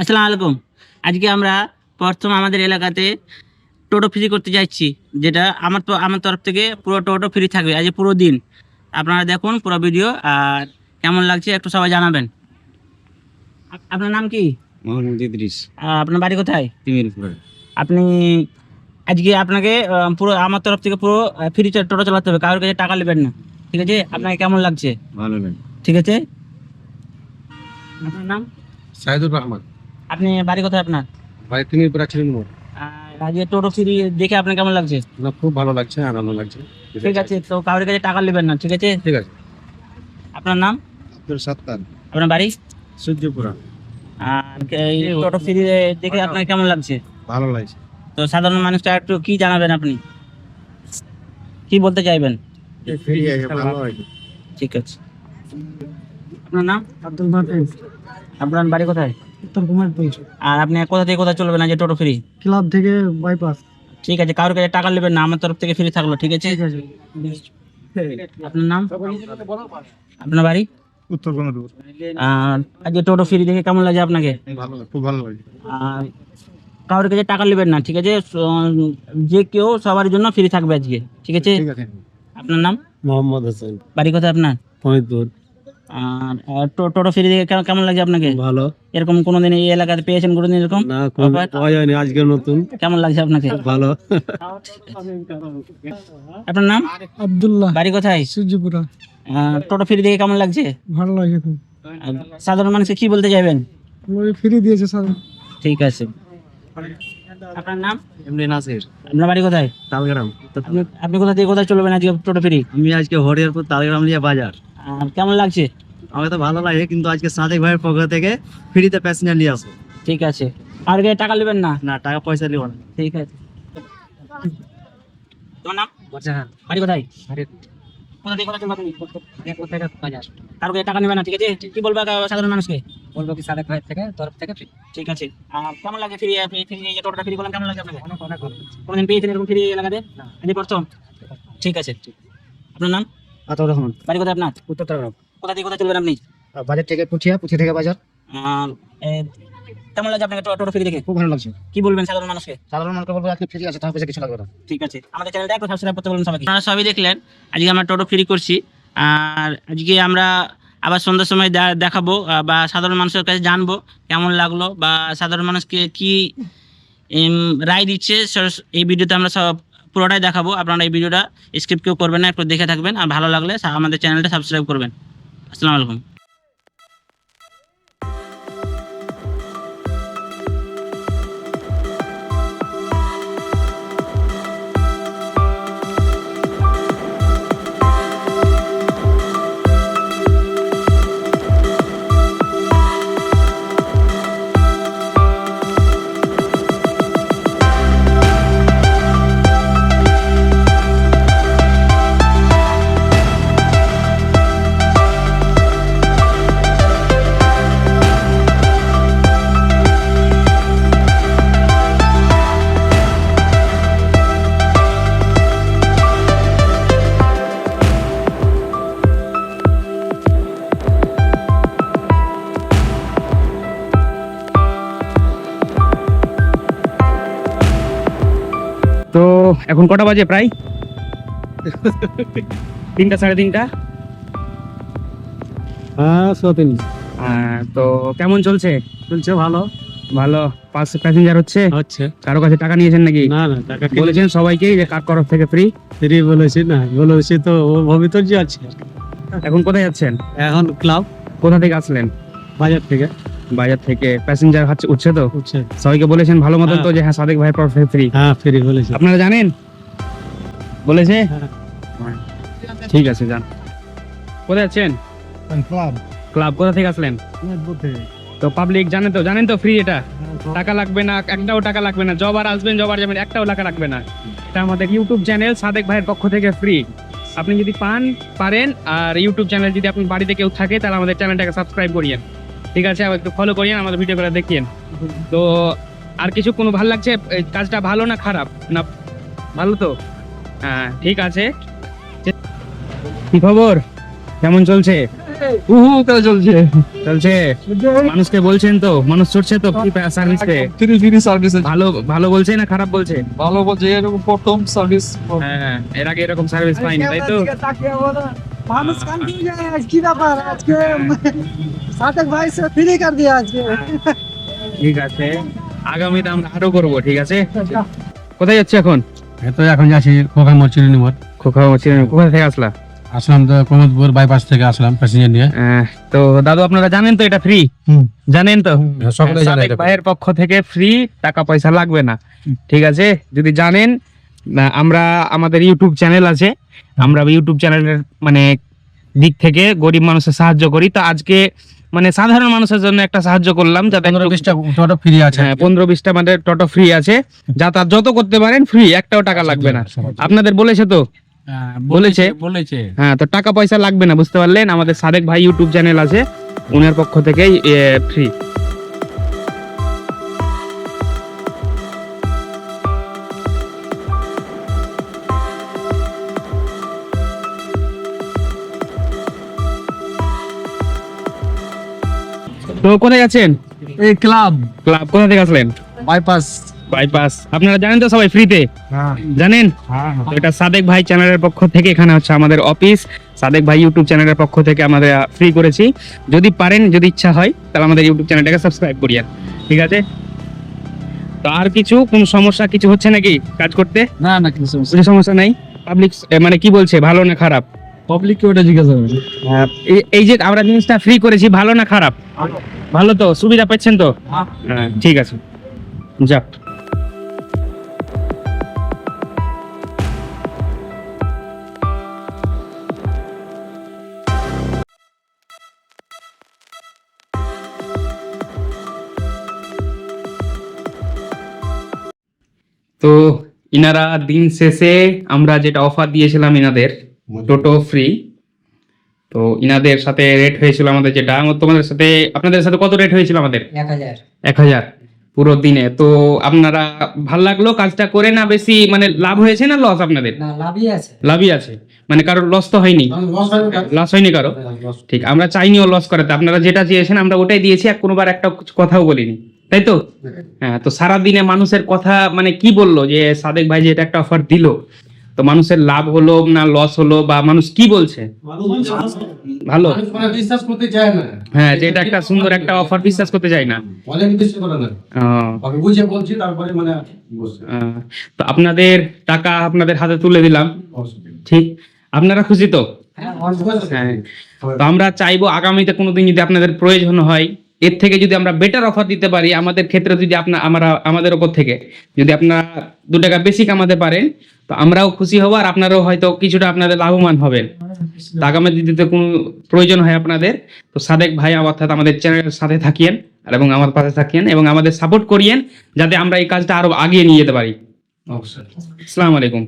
আসসালামু আলাইকুম। আজকে আমরা প্রথম আমাদের এলাকাতে টোটো ফ্রি করতে যাচ্ছি যেটা আমার তো আমার তরফ থেকে পুরো টোটো ফ্রি থাকবে আজ পুরো দিন। আপনারা দেখুন পুরো ভিডিও আর কেমন লাগছে একটু সবাই জানাবেন। আপনার নাম কি? মোহাম্মদ ইদ্রিস। আর আপনার বাড়ি কোথায়? তিমিরপুরে। আপনি আজকে আপনাকে পুরো আমার তরফ থেকে পুরো ফ্রি টোটো চালাতে হবে কারোর কাছে টাকা নেবেন না। ঠিক আছে? আপনাকে কেমন লাগছে? ভালো ঠিক আছে? আপনার নাম? সাইদুর রহমান। আপনি বাড়ি কোথায় আপনার? ভাই তিমিরপুরা ছিলেন মোর আর আজকে টোটো ফ্রি দেখে আপনার কেমন লাগছে? না খুব ভালো লাগছে আনন্দ লাগছে। ঠিক আছে তো কারোর কাছে টাকা নেবেন না ঠিক আছে? ঠিক আছে। আপনার নাম? আব্দুল সাত্তার। আপনার বাড়ি? সূর্যপুরা। আর এই টোটো ফ্রি দেখে আপনার কেমন লাগছে? ভালো লাগছে। তো সাধারণ মানুষটা একটু কি জানাবেন আপনি? কি বলতে চাইবেন? ফ্রি ভালো হয়েছে ঠিক আছে। আপনার নাম? আব্দুল মাহফুজ আপনার বাড়ি কোথায়? উত্তর কুমারপুর আর আপনি কোথা থেকে কোথায় চলবেন না যে টোটো ফ্রি? ক্লাব থেকে বাইপাস ঠিক আছে কারোর কাছে টাকা নেবেন না আমার তরফ থেকে ফ্রি থাকল ঠিক আছে? ঠিক আছে। আপনার নাম? আপনার বাড়ি? উত্তর কুমারপুর আর আজকে টোটো ফ্রি দেখে কেমন লাগে আপনাকে? ভালো খুব ভালো লাগে। আর কারোর কাছে টাকা নেবেন না ঠিক আছে? যে কেউ সবার জন্য ফ্রি থাকবে আজকে ঠিক আছে? ঠিক আছে। আপনার নাম? মোহাম্মদ হোসেন। বাড়ি কোথায় আপনার? ফরিদপুর। আর টোটো ফ্রি দেখে কেমন- লাগে আপনাকে? ভালো। এরকম কোনোদিন এই এলাকাতে পেয়েছেন কোনোদিন এরকম? না পাওয়া যায়নি আজকে নতুন। কেমন লাগছে আপনাকে? ভালো। আপনার নাম? আব্দুল্লাহ। বাড়ি কোথায়? সূর্যপুরা। টোটো ফ্রি দেখে কেমন লাগছে? ভালো সাধারণ মানুষকে কি বলতে চাইবেন? ফ্রি দিয়েছে স্যার। ঠিক আছে। আপনার নাম? এমনি নাসির। আপনার বাড়ি কোথায়? তালগ্রাম। আপনি আপনি কোথা থেকে কোথায় চলবেন আজকে টোটো ফ্রি? আমি আজকে হরিয়ারপুর তালগ্রাম নিয়ে বাজার। আর কেমন লাগছে? আমাকে তো ভালো লাগে কিন্তু আজকে সাদেক ভাইয়ের পক্ষ থেকে ফ্রিতে প্যাসেঞ্জার নিয়ে আসো ঠিক আছে। আর কাছে টাকা নেবেন না? না টাকা পয়সা নিব না। ঠিক আছে। তোমার নাম? বাড়ি কোথায়? কোথা থেকে কোথায় চলবা তুমি কারও টাকা নেবে না ঠিক আছে? কি বলবা সাধারণ মানুষকে? বলব কি সাদেক ভাই থেকে তরফ থেকে ঠিক আছে। আর কেমন লাগে ফ্রি ফ্রি যে টোটোটা ফ্রি করলাম কেমন লাগে আপনাকে? কোনোদিন পেয়েছেন এরকম ফ্রি এলাকাতে? আজকে প্রথম ঠিক আছে। আপনার নাম? আতর রহমান বাড়ি কোথায় আপনার? উত্তর তারগ্রাম কোথা থেকে কোথায় চলবেন আপনি? বাজার থেকে পুঠিয়া পুঠিয়া থেকে বাজার। কেমন লাগে আপনাকে টোটো ফ্রি দেখে? খুব ভালো লাগছে। কি বলবেন সাধারণ মানুষকে? সাধারণ মানুষকে বলব আজকে ফ্রি আছে তার পয়সা কিছু লাগবে না। ঠিক আছে। আমাদের চ্যানেলটা একটু সাবস্ক্রাইব করতে বলুন সবাইকে। আপনারা সবই দেখলেন আজকে আমরা টোটো ফ্রি করছি। আর আজকে আমরা আবার সন্ধ্যার সময় দেখাবো বা সাধারণ মানুষের কাছে জানব কেমন লাগল বা সাধারণ মানুষকে কি রায় দিচ্ছে এই ভিডিওতে আমরা সব পুরোটাই দেখাবো। আপনারা এই ভিডিওটা স্ক্রিপ্ট কেউ করবেন না, একটু দেখে থাকবেন। আর ভালো লাগলে আমাদের চ্যানেলটা সাবস্ক্রাইব করবেন। আসসালামু আলাইকুম। তো এখন কটা বাজে প্রায়? তিনটা সাড়ে তিনটা? হ্যাঁ সতিন তো কেমন চলছে? চলছে ভালো। ভালো। পাঁচ প্যাসেঞ্জার হচ্ছে? হচ্ছে। কারও কাছে টাকা নিয়েছেন নাকি? না না টাকা বলেছেন সবাইকেই যে কার তরফ থেকে ফ্রি ফ্রি বলেছি না বলেছি তো ও ভিতর যে আছে। এখন কোথায় যাচ্ছেন? এখন ক্লাব কোথা থেকে আসলেন? বাজার থেকে। বাজার থেকে প্যাসেঞ্জার হচ্ছে উঠছে তো? সবাইকে বলেছেন ভালো মতন তো যে হ্যাঁ সাদেক ভাই তরফ ফ্রি হ্যাঁ ফ্রি বলেছি। আপনারা জানেন? বলেছে? হ্যাঁ। ঠিক আছে যান। কোথায় যাচ্ছেন ক্লাব ক্লাব কোথা থেকে আসলেন? তো পাবলিক জানেন তো জানেন তো ফ্রি এটা? টাকা লাগবে না একটাও টাকা লাগবে না। জবার আসবেন জবার যাবেন একটাও টাকা লাগবে না। এটা আমাদের ইউটিউব চ্যানেল সাদেক ভাইয়ের পক্ষ থেকে ফ্রি আপনি যদি পান পারেন আর ইউটিউব চ্যানেল যদি আপনার বাড়িতে কেউ থাকে তাহলে আমাদের চ্যানেলটাকে সাবস্ক্রাইব করিয়েন। ঠিক আছে একটু ফলো করিয়েন আমাদের ভিডিওগুলো দেখিয়েন। তো আর কিছু কোনো ভালো লাগছে? কাজটা ভালো না খারাপ? না ভালো তো? হ্যাঁ ঠিক আছে। কি খবর? কেমন চলছে? উহু তাই চলছে। চলছে। মানুষকে বলছেন তো মানুষ চড়ছে তো ফ্রি সার্ভিস পে ফ্রি ফ্রি সার্ভিস ভালো ভালো বলছে না খারাপ বলছে? ভালো বলছে এরকম প্রথম সার্ভিস হ্যাঁ এর আগে এরকম সার্ভিস পাইনি তাই তো? মানুষ কনফিউজ হয়ে কি ব্যাপার? আজকে সাদেক ভাই সে ফ্রি কর দিয়া আজকে? ঠিক আছে আগামীতে আমরা আরও করব ঠিক আছে? কোথায় যাচ্ছে এখন? তো এখন যাচ্ছি খোকা মরচিনি নিমত খোকা কোথা থেকে আসলা? আসলাম তো প্রমোদপুর বাইপাস থেকে আসলাম প্যাসেঞ্জার নিয়ে। তো দাদু আপনারা জানেন তো এটা ফ্রি জানেন তো? সকলে জানে সাদেক ভাইয়ের পক্ষ থেকে ফ্রি টাকা পয়সা লাগবে না। ঠিক আছে? যদি জানেন আমরা আমাদের ইউটিউব চ্যানেল আছে। আমরা ইউটিউব চ্যানেলের মানে দিক থেকে গরিব মানুষের সাহায্য করি। তো আজকে মানে সাধারণ মানুষের জন্য একটা সাহায্য করলাম। যাতে পনেরো বিশটা টোটো ফ্রি আছে। হ্যাঁ পনেরো বিশটা আমাদের টোটো ফ্রি আছে। যাতায়াত যত করতে পারেন ফ্রি একটাও টাকা লাগবে না। আপনাদের বলেছে তো? বলেছে? বলেছে হ্যাঁ তো টাকা পয়সা লাগবে না বুঝতে পারলেন? আমাদের সাদেক ভাই ইউটিউব চ্যানেল আছে। উনার পক্ষ থেকেই ফ্রি তো কোথায় আছেন? এই ক্লাব। ক্লাব কোথা থেকে আসলেন? বাইপাস বাইপাস আপনারা জানেন তো সবাই ফ্রিতে? জানেন? তো এটা সাদেক ভাই চ্যানেলের পক্ষ থেকে এখানে হচ্ছে আমাদের অফিস সাদেক ভাই ইউটিউব চ্যানেলের পক্ষ থেকে আমাদের ফ্রি করেছি। যদি পারেন যদি ইচ্ছা হয় তাহলে আমাদের ইউটিউব চ্যানেলটাকে সাবস্ক্রাইব করিয়েন। ঠিক আছে? তো আর কিছু? কোন সমস্যা কিছু হচ্ছে নাকি কাজ করতে? না না কিছু সমস্যা নাই? পাবলিক মানে কি বলছে? ভালো না খারাপ? পাবলিক কে ওটা জিজ্ঞাসা করবে এই- এই যে আমরা জিনিসটা ফ্রি করেছি ভালো না খারাপ? ভালো তো সুবিধা পাচ্ছেন তো? হ্যাঁ। ঠিক আছে। যাক। তো ইনারা দিন শেষে আমরা যেটা অফার দিয়েছিলাম ইনাদের টোটো ফ্রি তো ইনাদের সাথে রেট হয়েছিল আমাদের যেটা তোমাদের সাথে আপনাদের সাথে কত রেট হয়েছিল আমাদের? এক হাজার। পুরো দিনে। তো আপনারা ভালো লাগল কাজটা করে না বেশি মানে লাভ হয়েছে না লস আপনাদের? লাভই আছে। লাভই আছে। মানে কারোর লস তো হয়নি? লস হয়নি কারও? ঠিক আমরা চাইনিও লস করাতে। আপনারা যেটা চেয়েছেন আমরা ওটাই দিয়েছি আর কোনোবার একটা কথাও বলিনি। তাই তো? হ্যাঁ। তো সারা দিনে মানুষের কথা মানে কি বলল? যে সাদেক ভাই যে এটা একটা অফার দিল। তো মানুষের লাভ হলো না লস হলো বা মানুষ কি বলছে? ভালো। বিশ্বাস করতে চায় না। হ্যাঁ যে এটা একটা সুন্দর একটা অফার বিশ্বাস করতে চাই না। বুঝে বলছি তারপরে মানে তো আপনাদের টাকা আপনাদের হাতে তুলে দিলাম। ঠিক? আপনারা খুশি তো? হ্যাঁ হ্যাঁ। তো আমরা চাইব আগামীতে কোনোদিন যদি আপনাদের প্রয়োজন হয় এর থেকে যদি আমরা বেটার অফার দিতে পারি আমাদের ক্ষেত্রে যদি আপনার আমরা আমাদের ওপর থেকে যদি আপনারা দু টাকা বেশি কামাতে পারেন তো আমরাও খুশি হব আর আপনারাও হয়তো কিছুটা আপনাদের লাভবান হবেন। আগামী দিদিতে কোনো প্রয়োজন হয় আপনাদের তো সাদেক ভাই অর্থাৎ আমাদের চ্যানেলের সাথে থাকিয়েন এবং আমার পাশে থাকিয়েন এবং আমাদের সাপোর্ট করিয়েন যাতে আমরা এই কাজটা আরও আগিয়ে নিয়ে যেতে পারি। অবশ্যই। আসসালামু আলাইকুম।